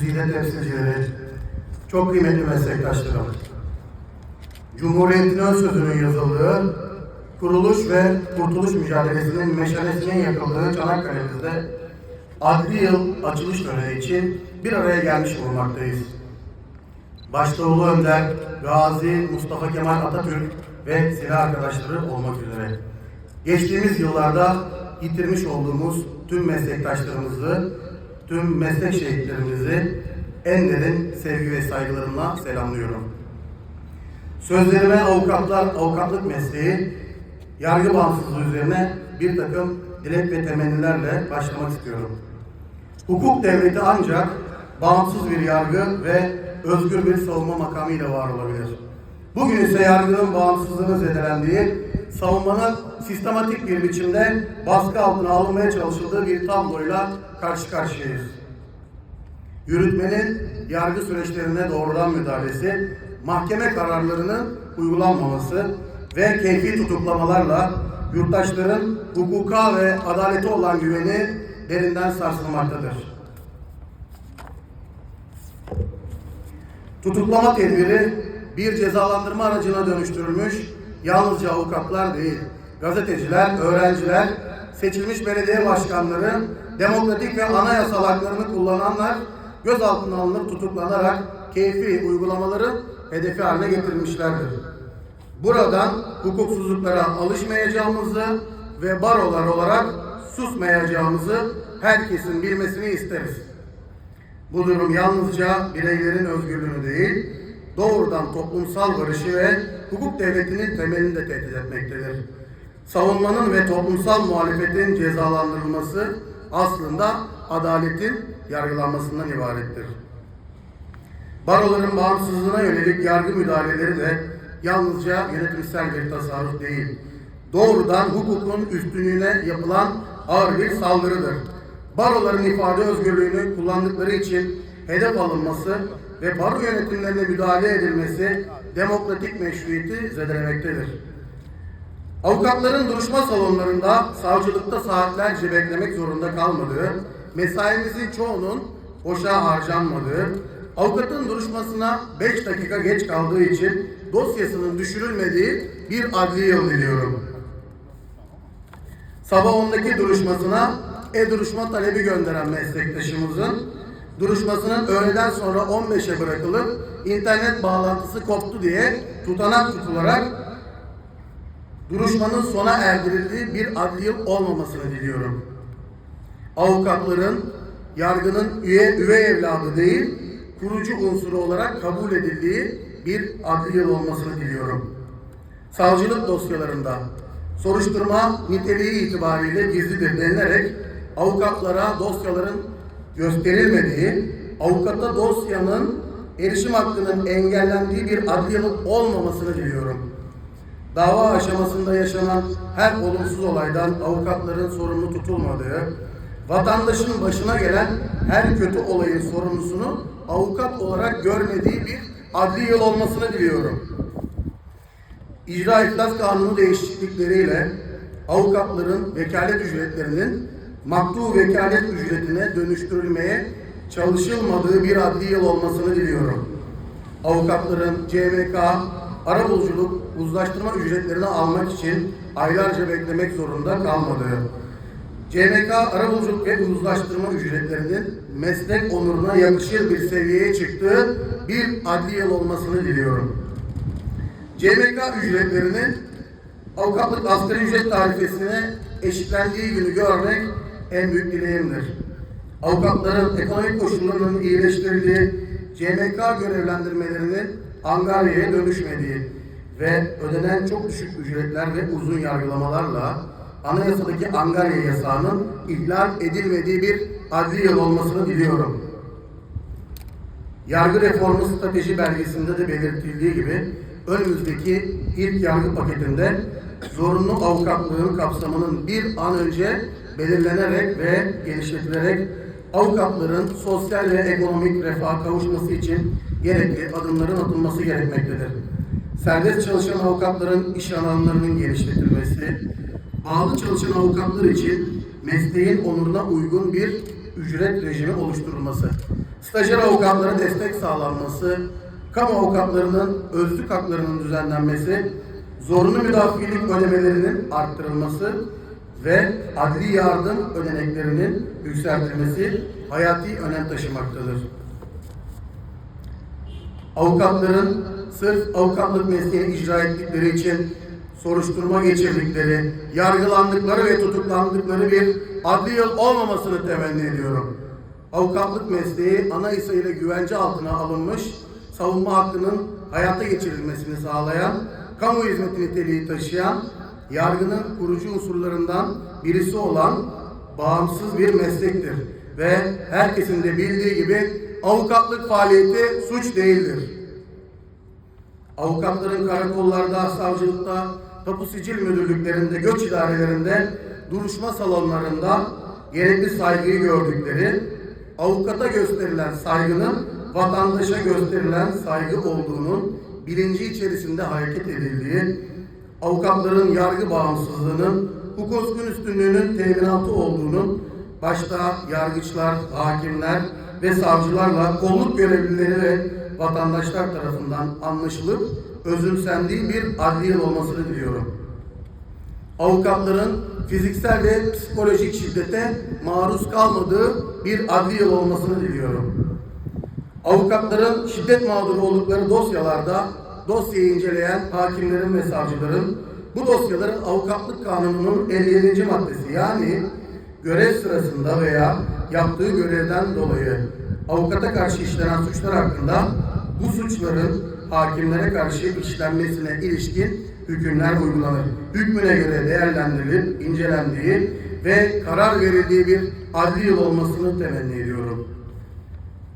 güzide temsilcileri, çok kıymetli meslektaşlarım. Cumhuriyetin ön sözünün yazıldığı, kuruluş ve kurtuluş mücadelesinin meşalesinin yakıldığı Çanakkale'mizde adli yıl açılış töreni için bir araya gelmiş bulunmaktayız. Başta Ulu Önder, Gazi Mustafa Kemal Atatürk ve silah arkadaşları olmak üzere. Geçtiğimiz yıllarda yitirmiş olduğumuz tüm meslektaşlarımızı, tüm meslek şehitlerimizi en derin sevgi ve saygılarımla selamlıyorum. Sözlerime avukatlar, avukatlık mesleği, yargı bağımsızlığı üzerine bir takım dilek ve temennilerle başlamak istiyorum. Hukuk devleti ancak bağımsız bir yargı ve özgür bir savunma makamıyla var olabilir. Bugün ise yargının bağımsızlığını zedelendiği, savunmanın sistematik bir biçimde baskı altına alınmaya çalışıldığı bir tabloyla karşı karşıyayız. Yürütmenin yargı süreçlerine doğrudan müdahalesi, mahkeme kararlarının uygulanmaması ve keyfi tutuklamalarla yurttaşların hukuka ve adalete olan güveni derinden sarsılmaktadır. Tutuklama tedbiri bir cezalandırma aracına dönüştürülmüş yalnızca avukatlar değil, gazeteciler, öğrenciler, seçilmiş belediye başkanları, demokratik ve anayasal haklarını kullananlar gözaltına alınıp tutuklanarak keyfi uygulamaları hedefi haline getirmişlerdir. Buradan hukuksuzluklara alışmayacağımızı ve barolar olarak susmayacağımızı herkesin bilmesini isteriz. Bu durum yalnızca bireylerin özgürlüğünü değil, doğrudan toplumsal barışı ve hukuk devletinin temelini de tehdit etmektedir. Savunmanın ve toplumsal muhalefetin cezalandırılması aslında adaletin yargılanmasından ibarettir. Baroların bağımsızlığına yönelik yargı müdahaleleri de yalnızca yönetimsel bir tasarruf değil, doğrudan hukukun üstünlüğüne yapılan ağır bir saldırıdır. Baroların ifade özgürlüğünü kullandıkları için hedef alınması ve baro yönetimlerine müdahale edilmesi demokratik meşruiyeti zedelemektedir. Avukatların duruşma salonlarında savcılıkta saatlerce beklemek zorunda kalmadığı, mesaimizin çoğunun boşa harcanmadığı, avukatın duruşmasına 5 dakika geç kaldığı için dosyasının düşürülmediği bir adli yıl diliyorum. Sabah 10'daki duruşmasına e-duruşma talebi gönderen meslektaşımızın duruşmasının öğleden sonra 15'e bırakılıp internet bağlantısı koptu diye tutanak tutularak duruşmanın sona erdirildiği bir adli olmamasını diliyorum. Avukatların yargının üye, üvey evladı değil, kurucu unsuru olarak kabul edildiği bir adli yıl olmasını diliyorum. Savcılık dosyalarında soruşturma niteliği itibariyle gizlidir denilerek avukatlara dosyaların gösterilmediği, avukata dosyanın erişim hakkının engellendiği bir adli olmamasını diliyorum. Dava aşamasında yaşanan her olumsuz olaydan avukatların sorumlu tutulmadığı, vatandaşın başına gelen her kötü olayın sorumlusunu avukat olarak görmediği bir adli yıl olmasını diliyorum. İcra İflas Kanunu değişiklikleriyle avukatların vekalet ücretlerinin maktu vekalet ücretine dönüştürülmeye çalışılmadığı bir adli yıl olmasını diliyorum. Avukatların CMK, arabuluculuk, uzlaştırma ücretlerini almak için aylarca beklemek zorunda kalmadığı, CMK arabuluculuk ve uzlaştırma ücretlerinin meslek onuruna yakışır bir seviyeye çıktığı bir adli yıl olmasını diliyorum. CMK ücretlerinin avukatlık asgari ücret tarifesine eşitlendiği günü görmek en büyük dileğimdir. Avukatların ekonomik koşullarının iyileştirildiği, CMK görevlendirmelerinin angaryaya dönüşmediği ve ödenen çok düşük ücretler ve uzun yargılamalarla anayasadaki angarya yasağının ihlal edilmediği bir adli yıl olmasını diliyorum. Yargı reformu strateji belgesinde de belirtildiği gibi önümüzdeki ilk yargı paketinde zorunlu avukatlığın kapsamının bir an önce belirlenerek ve genişletilerek avukatların sosyal ve ekonomik refaha kavuşması için gerekli adımların atılması gerekmektedir. Serbest çalışan avukatların iş alanlarının genişletilmesi, bağlı çalışan avukatlar için mesleğin onuruna uygun bir ücret rejimi oluşturulması, stajyer avukatlara destek sağlanması, kamu avukatlarının özlük haklarının düzenlenmesi, zorunlu müdafilik ödemelerinin arttırılması ve adli yardım ödeneklerinin yükseltilmesi hayati önem taşımaktadır. Avukatların sırf avukatlık mesleğini icra ettikleri için soruşturma geçirdikleri, yargılandıkları ve tutuklandıkları bir adli yıl olmamasını temenni ediyorum. Avukatlık mesleği anayasa ile güvence altına alınmış, savunma hakkının hayata geçirilmesini sağlayan, kamu hizmeti niteliği taşıyan, yargının kurucu unsurlarından birisi olan bağımsız bir meslektir. Ve herkesin de bildiği gibi avukatlık faaliyeti suç değildir. Avukatların karakollarda, savcılıkta, tapu sicil müdürlüklerinde, göç idarelerinde, duruşma salonlarında gerekli saygıyı gördükleri, avukata gösterilen saygının vatandaşa gösterilen saygı olduğunun bilinci içerisinde hareket edildiği, avukatların yargı bağımsızlığının, hukukun üstünlüğünün teminatı olduğunun, başta yargıçlar, hakimler ve savcılarla kolluk görevlileri ve vatandaşlar tarafından anlaşılıp özümsendiği bir adli yıl olmasını diliyorum. Avukatların fiziksel ve psikolojik şiddete maruz kalmadığı bir adli yıl olmasını diliyorum. Avukatların şiddet mağduru oldukları dosyalarda dosyayı inceleyen hakimlerin ve savcıların bu dosyaların avukatlık kanununun 57. maddesi yani görev sırasında veya yaptığı görevden dolayı avukata karşı işlenen suçlar hakkında bu suçların hakimlere karşı işlenmesine ilişkin hükümler uygulanır. Hükmüne göre değerlendirilip incelendiği ve karar verildiği bir adli yıl olmasını temenni ediyorum.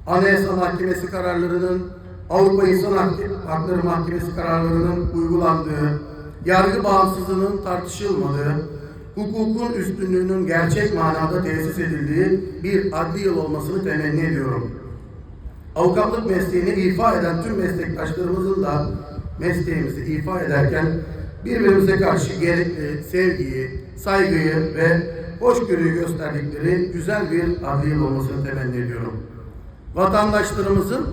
Anayasa Mahkemesi kararlarının, Avrupa İnsan Hakları Mahkemesi kararlarının uygulandığı, yargı bağımsızlığının tartışılmadığı, hukukun üstünlüğünün gerçek manada tesis edildiği bir adli yıl olmasını temenni ediyorum. Avukatlık mesleğini ifa eden tüm meslektaşlarımızın da mesleğimizi ifa ederken birbirimize karşı gerekli sevgiyi, saygıyı ve hoşgörüyü gösterdikleri güzel bir adli yıl olmasını temenni ediyorum. Vatandaşlarımızın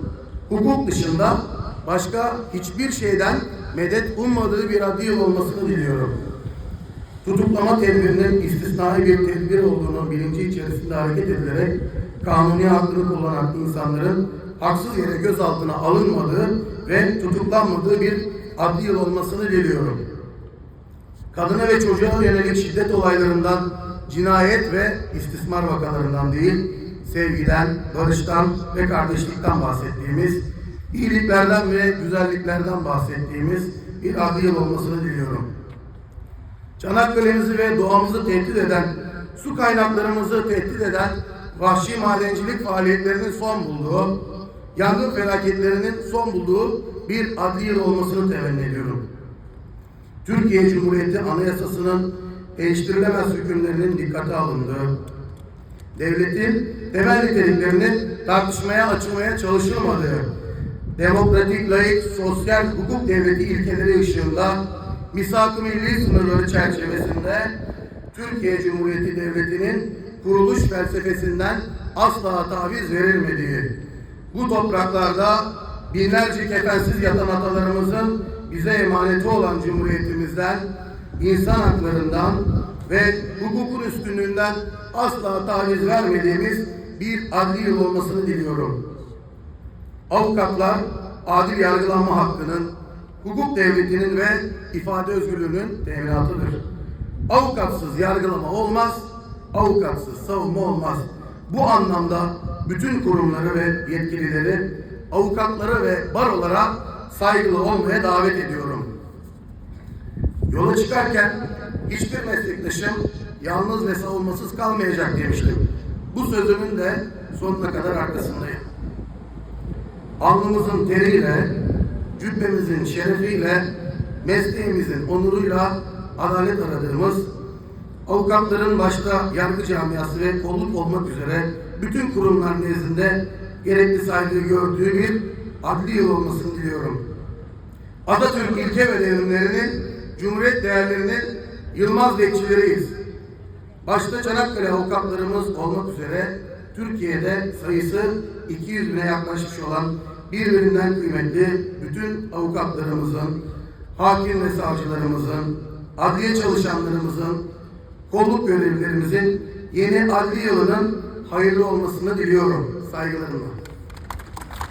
hukuk dışında başka hiçbir şeyden medet ummadığı bir adli yıl olmasını diliyorum tutuklama tedbirinin istisnai bir tedbir olduğunu bilinci içerisinde hareket edilerek kanuni hakkını kullanan insanların haksız yere gözaltına alınmadığı ve tutuklanmadığı bir adli yıl olmasını diliyorum. Kadına ve çocuğa yönelik şiddet olaylarından, cinayet ve istismar vakalarından değil, sevgiden, barıştan ve kardeşlikten bahsettiğimiz, iyiliklerden ve güzelliklerden bahsettiğimiz bir adli yıl olmasını diliyorum. Çanakkale'mizi ve doğamızı tehdit eden, su kaynaklarımızı tehdit eden vahşi madencilik faaliyetlerinin son bulduğu, yangın felaketlerinin son bulduğu bir adli yıl olmasını temenni ediyorum. Türkiye Cumhuriyeti Anayasası'nın değiştirilemez hükümlerinin dikkate alındığı, devletin temel niteliklerinin tartışmaya açılmaya çalışılmadığı, demokratik, layık, sosyal hukuk devleti ilkeleri ışığında misak-ı milli sınırları çerçevesinde Türkiye Cumhuriyeti Devleti'nin kuruluş felsefesinden asla taviz verilmediği, bu topraklarda binlerce kefensiz yatan atalarımızın bize emaneti olan Cumhuriyetimizden, insan haklarından ve hukukun üstünlüğünden asla taviz vermediğimiz bir adli yıl olmasını diliyorum. Avukatlar adil yargılanma hakkının hukuk devletinin ve ifade özgürlüğünün teminatıdır. Avukatsız yargılama olmaz, avukatsız savunma olmaz. Bu anlamda bütün kurumları ve yetkilileri avukatlara ve barolara saygılı olmaya davet ediyorum. Yola çıkarken hiçbir meslektaşım yalnız ve savunmasız kalmayacak demiştim. Bu sözümün de sonuna kadar arkasındayım. Alnımızın teriyle, cübbemizin şerefiyle, mesleğimizin onuruyla adalet aradığımız, avukatların başta yargı camiası ve kolluk olmak üzere bütün kurumlar nezdinde gerekli saygı gördüğü bir adli yıl olmasını diliyorum. Atatürk ilke ve devrimlerinin, Cumhuriyet değerlerinin yılmaz bekçileriyiz. Başta Çanakkale avukatlarımız olmak üzere Türkiye'de sayısı 200 bine yaklaşmış olan birbirinden kıymetli bütün avukatlarımızın, hakim ve savcılarımızın, adliye çalışanlarımızın, kolluk görevlilerimizin yeni adli yılının hayırlı olmasını diliyorum saygılarımla.